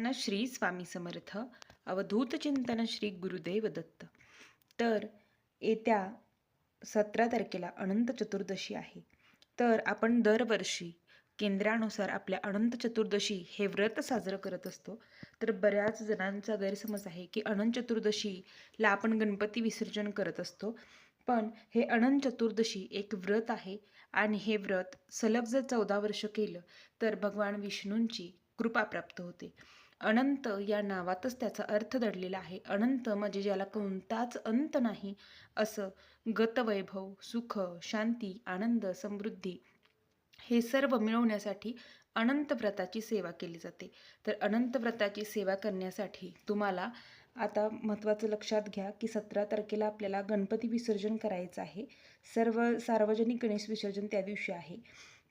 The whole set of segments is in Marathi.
सर्वांना श्री स्वामी समर्थ अवधूत चिंतन श्री गुरुदेव दत्त. तर येत्या सतरा तारखेला अनंत चतुर्दशी आहे. तर आपण दरवर्षी केंद्रानुसार आपल्या अनंत चतुर्दशी हे व्रत साजरं करत असतो. तर बऱ्याच जणांचा गैरसमज आहे की अनंत चतुर्दशीला आपण गणपती विसर्जन करत असतो. पण हे अनंत चतुर्दशी एक व्रत आहे आणि हे व्रत सलग जर चौदा वर्ष केलं तर भगवान विष्णूंची कृपा प्राप्त होते. अनंत या नावातच त्याचा अर्थ दडलेला आहे. अनंत म्हणजे ज्याला कोणताच अंत नाही असं गतवैभव सुख शांती आनंद समृद्धी हे सर्व मिळवण्यासाठी अनंत व्रताची सेवा केली जाते. तर अनंत व्रताची सेवा करण्यासाठी तुम्हाला आता महत्त्वाचं लक्षात घ्या की सतरा तारखेला आपल्याला गणपती विसर्जन करायचं आहे. सर्व सार्वजनिक गणेश विसर्जन त्या दिवशी आहे.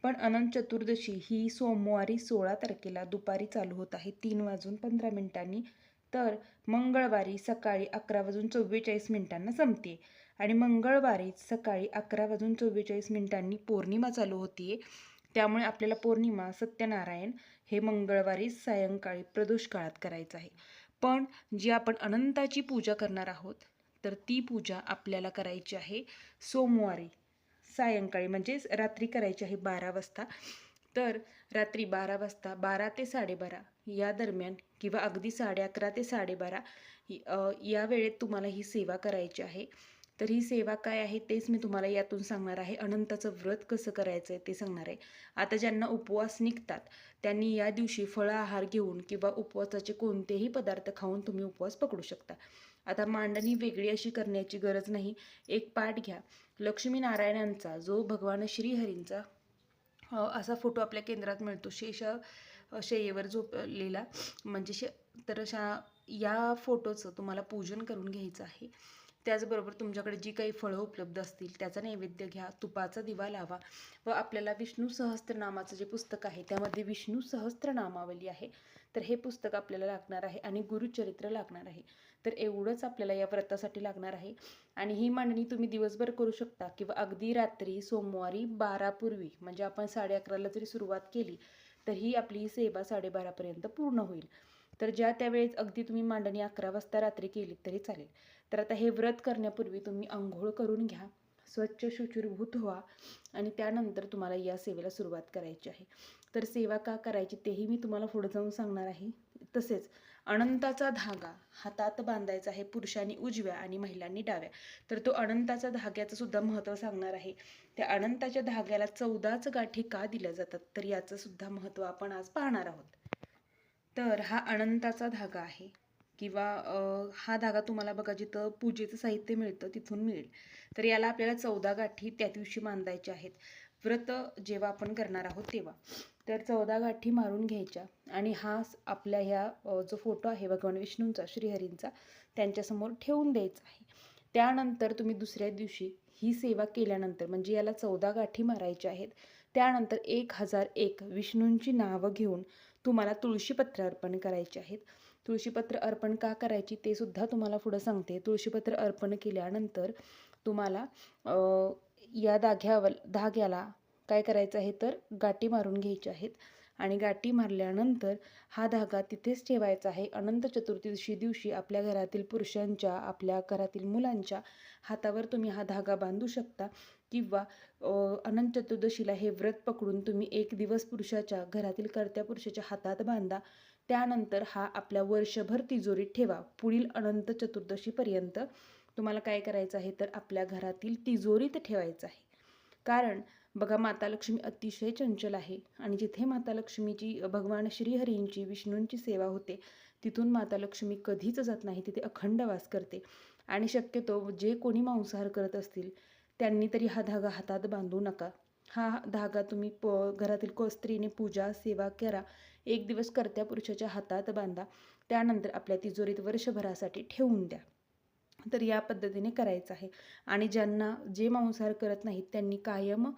पण अनंत चतुर्दशी ही सोमवारी सोळा तारखेला दुपारी चालू होत आहे तीन वाजून पंधरा मिनिटांनी. तर मंगळवारी सकाळी अकरा वाजून चव्वेचाळीस मिनिटांना संपते आणि मंगळवारी सकाळी अकरा वाजून चव्वेचाळीस मिनिटांनी पौर्णिमा चालू होतीये त्यामुळे आपल्याला पौर्णिमा सत्यनारायण हे मंगळवारी सायंकाळी प्रदोष काळात करायचं आहे. पण जी आपण अनंताची पूजा करणार आहोत तर ती पूजा आपल्याला करायची आहे सोमवारी. सायंकाळी म्हणजेच रात्री करायची आहे बारा वाजता. तर रात्री बारा वाजता बारा ते साडेबारा या दरम्यान किंवा अगदी साडे अकरा ते साडेबारा या वेळेत तुम्हाला ही सेवा करायची आहे. तर ही सेवा काय आहे तेच मी तुम्हाला यातून सांगणार आहे. अनंताचं व्रत कसं करायचं आहे ते सांगणार आहे. आता ज्यांना उपवास निघतात त्यांनी या दिवशी फळ आहार घेऊन किंवा उपवासाचे कोणतेही पदार्थ खाऊन तुम्ही उपवास पकडू शकता. आता मांडणी वेगळी अशी करण्याची गरज नाही. एक पाठ घ्या. लक्ष्मीनारायणांचा जो भगवान श्रीहरींचा असा फोटो आपल्या केंद्रात मिळतो. शेष शेयेवर शय्येवर झोपलेला. म्हणजे शे तर अशा या फोटोचं तुम्हाला पूजन करून घ्यायचं आहे. त्याचबरोबर तुमच्याकडे जी काही फळं उपलब्ध असतील त्याचा नैवेद्य घ्या. तुपाचा दिवा लावा. व आपल्याला विष्णू सहस्त्रनामाचं जे पुस्तक आहे त्यामध्ये विष्णू सहस्त्रनामावली आहे. तर हे पुस्तक आपल्याला लागणार आहे आणि गुरुचरित्र लागणार आहे. तर एवढंच आपल्याला या व्रतासाठी लागणार आहे. आणि ही मांडणी तुम्ही दिवसभर करू शकता किंवा अगदी रात्री सोमवारी बारापूर्वी म्हणजे आपण साडे अकराला जरी सुरुवात केली तर ही आपली सेवा साडेबारापर्यंत पूर्ण होईल. तर ज्या त्यावेळेस अगदी तुम्ही मांडणी अकरा वाजता रात्री केली तरी चालेल. तर आता हे व्रत करण्यापूर्वी तुम्ही आंघोळ करून घ्या स्वच्छ शुचिरभूत व्हा आणि त्यानंतर तुम्हाला या सेवेला सुरुवात करायची आहे. तर सेवा का करायची तेही मी तुम्हाला पुढे जाऊन सांगणार आहे. तसेच अनंताचा धागा हातात बांधायचा आहे पुरुषांनी उजव्या आणि महिलांनी डाव्या. तर तो अनंताचा धाग्याचं सुद्धा महत्त्व सांगणार आहे. त्या अनंताच्या धाग्याला चौदाच गाठी का दिल्या जातात? तर याचं सुद्धा महत्त्व आपण आज पाहणार आहोत. तर हा अनंताचा धागा आहे किंवा हा धागा तुम्हाला बघा जिथं पूजेचं साहित्य मिळतं तिथून मिळेल. तर याला आपल्याला चौदा गाठी त्या दिवशी बांधायच्या आहेत. व्रत जेव्हा आपण करणार आहोत तेव्हा. तर चौदा गाठी मारून घ्यायच्या. आणि हा आपल्या ह्या जो फोटो आहे भगवान म्हणजे विष्णूंचा श्रीहरींचा त्यांच्यासमोर ठेवून द्यायचा आहे. त्यानंतर तुम्ही दुसऱ्या दिवशी ही सेवा केल्यानंतर म्हणजे याला चौदा गाठी मारायच्या आहेत त्यानंतर एक हजार एक विष्णूंची नावं घेऊन तुम्हाला तुळशीपत्र अर्पण करायचे आहेत. तुळशीपत्र अर्पण का करायची ते सुद्धा तुम्हाला पुढं सांगते. तुळशीपत्र अर्पण केल्यानंतर तुम्हाला या दाग्यावर धाग्याला काय करायचं आहे तर गाठी मारून घ्यायच्या आहेत. आणि गाठी मारल्यानंतर हा धागा तिथेच ठेवायचा आहे. अनंत चतुर्दशी दिवशी आपल्या घरातील पुरुषांच्या आपल्या घरातील मुलांच्या हातावर तुम्ही हा धागा बांधू शकता किंवा अनंत चतुर्दशीला हे व्रत पकडून तुम्ही एक दिवस पुरुषाच्या घरातील कर्त्या पुरुषाच्या हातात बांधा. त्यानंतर हा आपल्या वर्षभर तिजोरीत ठेवा. पुढील अनंत चतुर्दशीपर्यंत तुम्हाला काय करायचं आहे तर आपल्या घरातील तिजोरीत ठेवायचं आहे. कारण बघा माता लक्ष्मी अतिशय चंचल आहे आणि जिथे माता लक्ष्मीची भगवान श्रीहरींची विष्णूंची सेवा होते तिथून माता लक्ष्मी कधीच जात नाही तिथे अखंड वास करते. आणि शक्यतो जे कोणी मांसाहार करत असतील त्यांनी तरी हा धागा हातात बांधू नका. हा धागा तुम्ही प घरातील को स्त्रीने पूजा सेवा करा एक दिवस कर्त्या पुरुषाच्या हातात बांधा त्यानंतर आपल्या तिजोरीत वर्षभरासाठी ठेवून द्या. तर या पद्धतीने करायचं आहे. आणि ज्यांना जे मांसाहार करत नाहीत त्यांनी कायम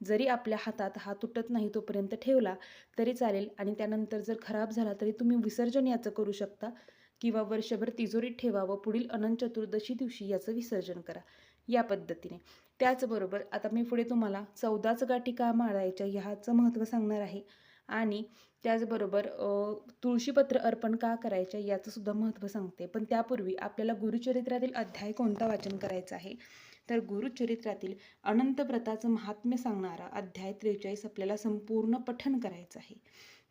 जरी आपल्या हातात हा तुटत नाही तोपर्यंत ठेवला तरी चालेल. आणि त्यानंतर जर खराब झाला तरी तुम्ही विसर्जन याचं करू शकता. किंवा वर्षभर तिजोरीत ठेवा व पुढील अनंत चतुर्दशी दिवशी याचं विसर्जन करा. या पद्धतीने. त्याचबरोबर आता मी पुढे तुम्हाला चौदाच गाठी का मारायच्या ह्याचं महत्त्व सांगणार आहे. आणि त्याचबरोबर तुळशीपत्र अर्पण का करायचं याचं सुद्धा महत्त्व सांगते. पण त्यापूर्वी आपल्याला गुरुचरित्रातील अध्याय कोणता वाचन करायचा आहे? तर गुरुचरित्रातील अनंत व्रताचं महात्म्य सांगणारा अध्याय त्रेचाळीस आपल्याला संपूर्ण पठन करायचं आहे.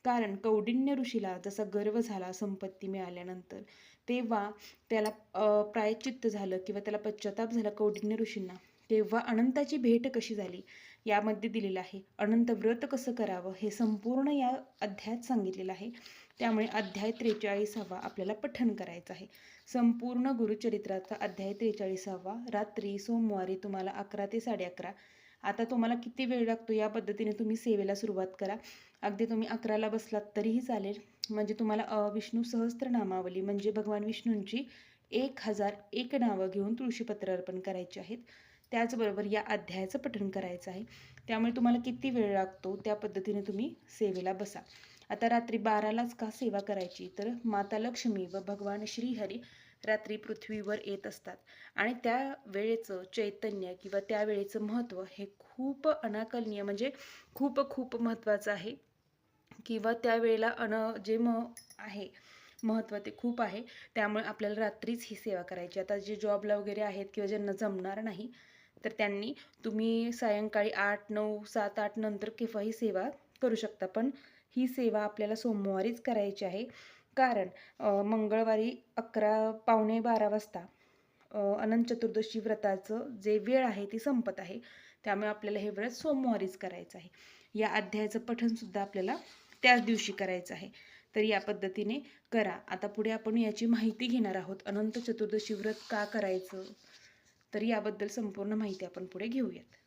कारण कौडिण्य ऋषीला जसा गर्व झाला संपत्ती मिळाल्यानंतर तेव्हा त्याला प्रायचित्त प्रायश्चित्त झालं किंवा त्याला पश्चाताप झाला कौडिण्य ऋषींना. तेव्हा अनंताची भेट कशी झाली? यामध्ये दिलेलं आहे अनंत व्रत कसं करावं? हे संपूर्ण या अध्यायात सांगितलेलं आहे. त्यामुळे अध्याय त्रेचाळीसावा आपल्याला पठन करायचं आहे. संपूर्ण गुरुचरित्राचा अध्याय त्रेचाळीसावा. रात्री सोमवारी तुम्हाला अकरा ते साडे अकरा. आता तुम्हाला किती वेळ लागतो या पद्धतीने तुम्ही सेवेला सुरुवात करा. अगदी तुम्ही अकराला बसलात तरीही चालेल. म्हणजे तुम्हाला विष्णू सहस्त्रनामावली म्हणजे भगवान विष्णूंची एक हजार एक नावं घेऊन तुळशीपत्र अर्पण करायची आहेत. त्याचबरोबर या अध्यायाचं पठण करायचं आहे. त्यामुळे तुम्हाला किती वेळ लागतो त्या पद्धतीने तुम्ही सेवेला बसा. आता रात्री बारालाच का सेवा करायची? तर माता लक्ष्मी व भगवान श्रीहरी रात्री पृथ्वीवर येत असतात. आणि त्या वेळेचं चैतन्य किंवा त्या वेळेचं महत्त्व हे खूप अनाकलनीय म्हणजे खूप खूप महत्त्वाचं आहे. किंवा त्यावेळेला अन जे म आहे महत्त्व ते खूप आहे. त्यामुळे आपल्याला रात्रीच ही सेवा करायची. आता जे जॉबला वगैरे आहेत किंवा ज्यांना जमणार नाही तर त्यांनी तुम्ही सायंकाळी आठ नऊ सात आठ नंतर केव्हाही सेवा करू शकता. पण ही सेवा आपल्याला सोमवारीच करायची आहे. कारण मंगळवारी अकरा पावणे बारा वाजता अनंत चतुर्दशी व्रताचं जे वेळ आहे ती संपत आहे. त्यामुळे आपल्याला हे व्रत सोमवारीच करायचं आहे. या अध्यायाचं पठणसुद्धा आपल्याला त्याच दिवशी करायचं आहे. तर या पद्धतीने करा. आता पुढे आपण याची माहिती घेणार आहोत. अनंत चतुर्दशी व्रत का करायचं? तर याबद्दल संपूर्ण माहिती आपण पुढे घेऊयात.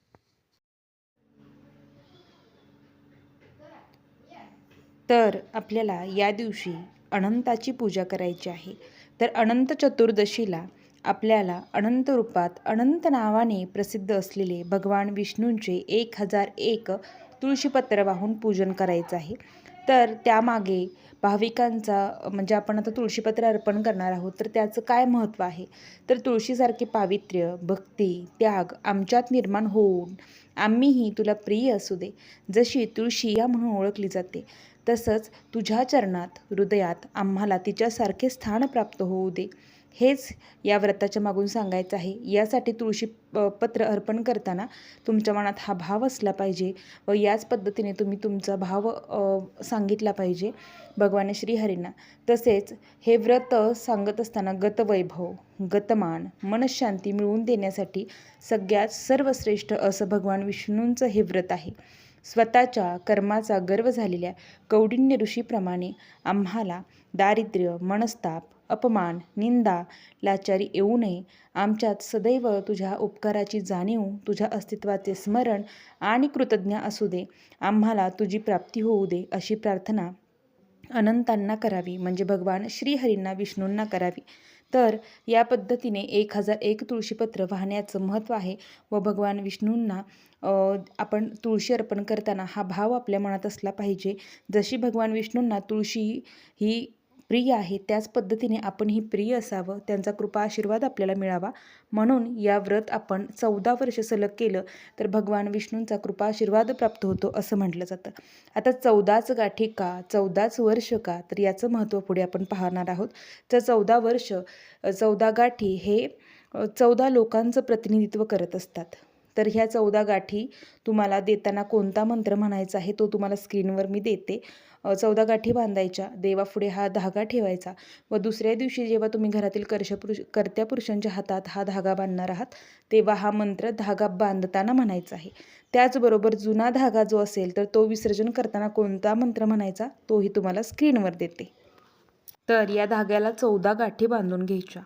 तर आपल्याला या दिवशी अनंताची पूजा करायची आहे. तर अनंत चतुर्दशीला आपल्याला अनंत रूपात अनंत नावाने प्रसिद्ध असलेले भगवान विष्णूंचे एक हजार एक तुळशीपत्र वाहून पूजन करायचं आहे. तर त्यामागे भाविकांचा म्हणजे आपण आता तुळशीपत्र अर्पण करणार आहोत तर त्याचं काय महत्त्व आहे? तर तुळशीसारखे पावित्र्य भक्ती त्याग आमच्यात निर्माण होऊन आम्हीही तुला प्रिय असू दे. जशी तुळशी या म्हणून ओळखली जाते. तसंच तुझ्या चरणात हृदयात आम्हाला तिच्यासारखे स्थान प्राप्त होऊ दे. हेच या व्रताच्या मागून सांगायचं आहे. यासाठी तुळशी प- पत्र अर्पण करताना तुमच्या मनात हा भाव असला पाहिजे व याच पद्धतीने तुम्ही तुमचा भाव सांगितला पाहिजे. भगवान श्रीहरींना. तसेच हे व्रत सांगत असताना गतवैभव गतमान मनशांती मिळवून देण्यासाठी सगळ्यात सर्वश्रेष्ठ असं भगवान विष्णूंचं हे व्रत आहे. स्वतःच्या कर्माचा गर्व झालेल्या कौडिन्य ऋषीप्रमाणे आम्हाला दारिद्र्य मनस्ताप अपमान निंदा लाचारी येऊ नये. आमच्यात सदैव तुझ्या उपकाराची जाणीव तुझ्या अस्तित्वाचे स्मरण आणि कृतज्ञ असू दे. आम्हाला तुझी प्राप्ती होऊ दे अशी प्रार्थना अनंतांना करावी. म्हणजे भगवान श्रीहरींना विष्णूंना करावी. तर या पद्धतीने एक हजार एक तुळशीपत्र वाहण्याचं महत्त्व आहे व भगवान विष्णूंना आपण तुळशी अर्पण करताना हा भाव आपल्या मनात असला पाहिजे. जशी भगवान विष्णूंना तुळशी ही प्रिय आहे त्याच पद्धतीने आपण ही प्रिय असावं त्यांचा कृपा आशीर्वाद आपल्याला मिळावा. म्हणून या व्रत आपण चौदा वर्ष सलग केलं तर भगवान विष्णूंचा कृपा आशीर्वाद प्राप्त होतो असं म्हटलं जातं. आता चौदाच गाठी का चौदाच वर्ष का तर याचं महत्त्व पुढे आपण पाहणार आहोत. तर चौदा वर्ष चौदा गाठी हे चौदा लोकांचं प्रतिनिधित्व करत असतात. तर ह्या चौदा गाठी तुम्हाला देताना कोणता मंत्र म्हणायचा आहे तो तुम्हाला स्क्रीनवर मी देते. चौदा गाठी बांधायच्या देवापुढे हा धागा ठेवायचा व दुसऱ्या दिवशी जेव्हा तुम्ही घरातील कर्षपुरुष कर्त्या पुरुषांच्या हातात हा धागा बांधणार आहात तेव्हा हा मंत्र धागा बांधताना म्हणायचा आहे. त्याचबरोबर जुना धागा जो असेल तर तो विसर्जन करताना कोणता मंत्र म्हणायचा तोही तुम्हाला स्क्रीनवर देते. तर या धाग्याला चौदा गाठी बांधून घ्यायच्या.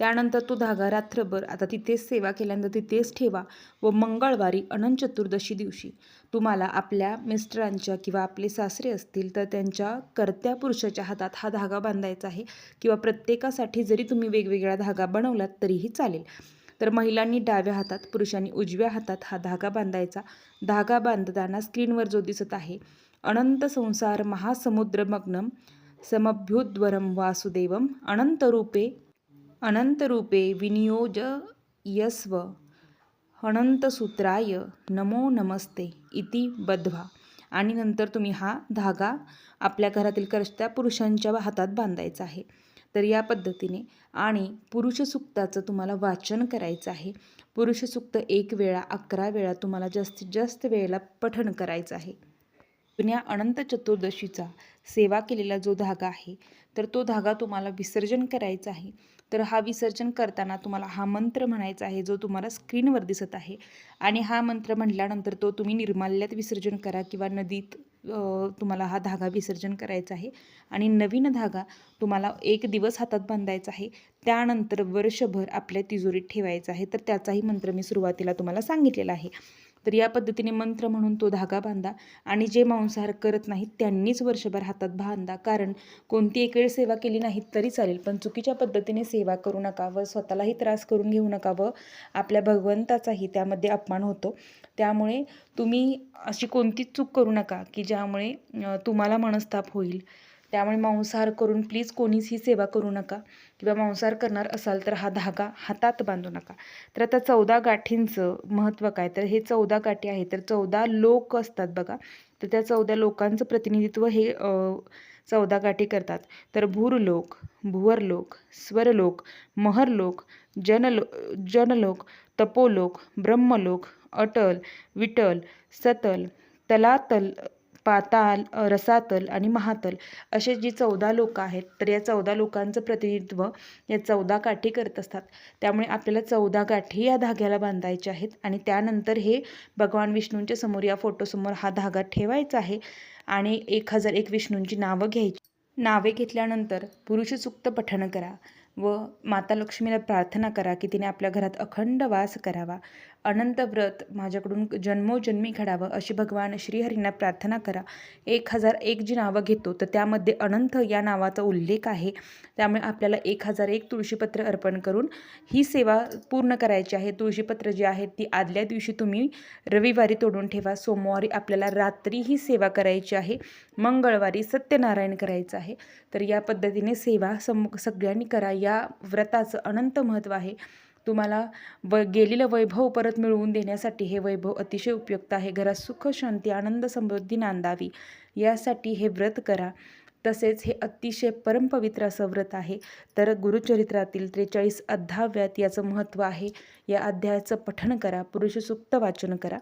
त्यानंतर तो धागा रात्रभर आता तिथेच सेवा केल्यानंतर तिथेच ठेवा व मंगळवारी अनंत चतुर्दशी दिवशी तुम्हाला आपल्या मिस्टरांच्या किंवा आपले सासरे असतील तर त्यांच्या कर्त्या पुरुषाच्या हातात हा धागा बांधायचा आहे किंवा प्रत्येकासाठी जरी तुम्ही वेगवेगळा धागा बनवलात तरीही चालेल. तर महिलांनी डाव्या हातात पुरुषांनी उजव्या हातात हा धागा बांधायचा. धागा बांधताना स्क्रीनवर जो दिसत आहे अनंत संसार महासमुद्रमग्नम समभ्युद्वरम वासुदेवम अनंतरूपे अनंतरूपे विनियोजयस्व अनंतसूत्राय नमो नमस्ते इति बद्ध्वा. आणि नंतर तुम्ही हा धागा आपल्या घरातील करश्त्या पुरुषांच्या हातात बांधायचा आहे. तर या पद्धतीने आणि पुरुष सुक्ताचं तुम्हाला वाचन करायचं आहे. पुरुष सुक्त एक वेळा अकरा वेळा तुम्हाला जास्तीत जास्त वेळेला पठण करायचं आहे. जुन्या अनंत चतुर्दशीचा सेवा केलेला जो धागा आहे तर तो धागा तुम्हाला विसर्जन करायचा आहे. तर हा विसर्जन करताना तुम्हाला हा मंत्र म्हणायचा आहे जो तुम्हाला स्क्रीनवर दिसत आहे. आणि हा मंत्र म्हटल्यानंतर तो तुम्ही निर्माल्यात विसर्जन करा किंवा नदीत तुम्हाला हा धागा विसर्जन करायचा आहे. आणि नवीन धागा तुम्हाला एक दिवस हातात बांधायचा आहे. त्यानंतर वर्षभर आपल्या तिजोरीत ठेवायचा आहे. तर त्याचाही मंत्र मी सुरुवातीला तुम्हाला सांगितलेला आहे. तर या पद्धतीने मंत्र म्हणून तो धागा बांधा आणि जे मांसाहार करत नाहीत त्यांनीच वर्षभर हातात बांधा. कारण कोणती एक वेळ सेवा केली नाही तरी चालेल पण चुकीच्या पद्धतीने सेवा करू नका व स्वतःलाही त्रास करून घेऊ नका व आपल्या भगवंताचाही त्यामध्ये अपमान होतो. त्यामुळे तुम्ही अशी कोणतीच चूक करू नका की ज्यामुळे तुम्हाला मनस्ताप होईल. त्यामुळे मांसाहार करून प्लीज कोणीच ही सेवा करू नका. किंवा मांसाहार करणार असाल तर हा धागा हातात बांधू नका. तर आता चौदा गाठींचं महत्त्व काय? तर हे चौदा गाठी आहे तर चौदा लोक असतात बघा. तर त्या चौदा लोकांचं प्रतिनिधित्व हे चौदा गाठी करतात. तर भूरलोक भुवरलोक स्वरलोक महरलोक जनलो जनलोक तपोलोक ब्रह्मलोक अटल विटल सतल तलातल पाताल रसातल आणि महातल असे जी चौदा लोक आहेत तर या चौदा लोकांचं प्रतिनिधित्व या चौदा काठी करत असतात. त्यामुळे आपल्याला चौदा गाठी या धाग्याला बांधायच्या आहेत आणि त्यानंतर हे भगवान विष्णूंच्या समोर या फोटोसमोर हा धागा ठेवायचा आहे आणि एक हजार एक विष्णूंची नावं घ्यायची. नावे घेतल्यानंतर पुरुष सुक्त पठण करा व माता लक्ष्मीला प्रार्थना करा की तिने आपल्या घरात अखंड वास करावा. अनंत व्रत माझ्याकडून जन्मोजन्मी घडावं अशी भगवान श्रीहरींना प्रार्थना करा. एक हजार एक जी नावं घेतो तर त्यामध्ये अनंत या नावाचा उल्लेख आहे. त्यामुळे आपल्याला एक हजार एक तुळशीपत्र अर्पण करून ही सेवा पूर्ण करायची आहे. तुळशीपत्र जी आहेत ती आदल्या दिवशी तुम्ही रविवारी तोडून ठेवा. सोमवारी आपल्याला रात्री ही सेवा करायची आहे. मंगळवारी सत्यनारायण करायचं आहे. तर या पद्धतीने सेवा सम सगळ्यांनी करा. या व्रताचं अनंत महत्त्व आहे. तुम्हाला व गेलेलं वैभव परत मिळवून देण्यासाठी हे वैभव अतिशय उपयुक्त आहे. घरात सुख शांती आनंद समृद्धी नांदावी. यासाठी हे व्रत करा. तसेच हे अतिशय परमपवित्र असं व्रत आहे. तर गुरुचरित्रातील त्रेचाळीस अध्याव्यात याचं महत्त्व आहे. या अध्यायाचं पठण करा. पुरुषसुक्त वाचन करा.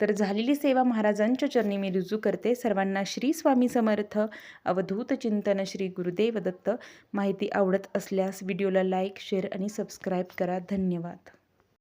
तर झालेली सेवा महाराजांच्या चरणी मी रुजू करते. सर्वांना श्री स्वामी समर्थ. अवधूत चिंतन श्री गुरुदेव दत्त. माहिती आवडत असल्यास व्हिडिओला लाईक शेअर आणि सबस्क्राईब करा. धन्यवाद.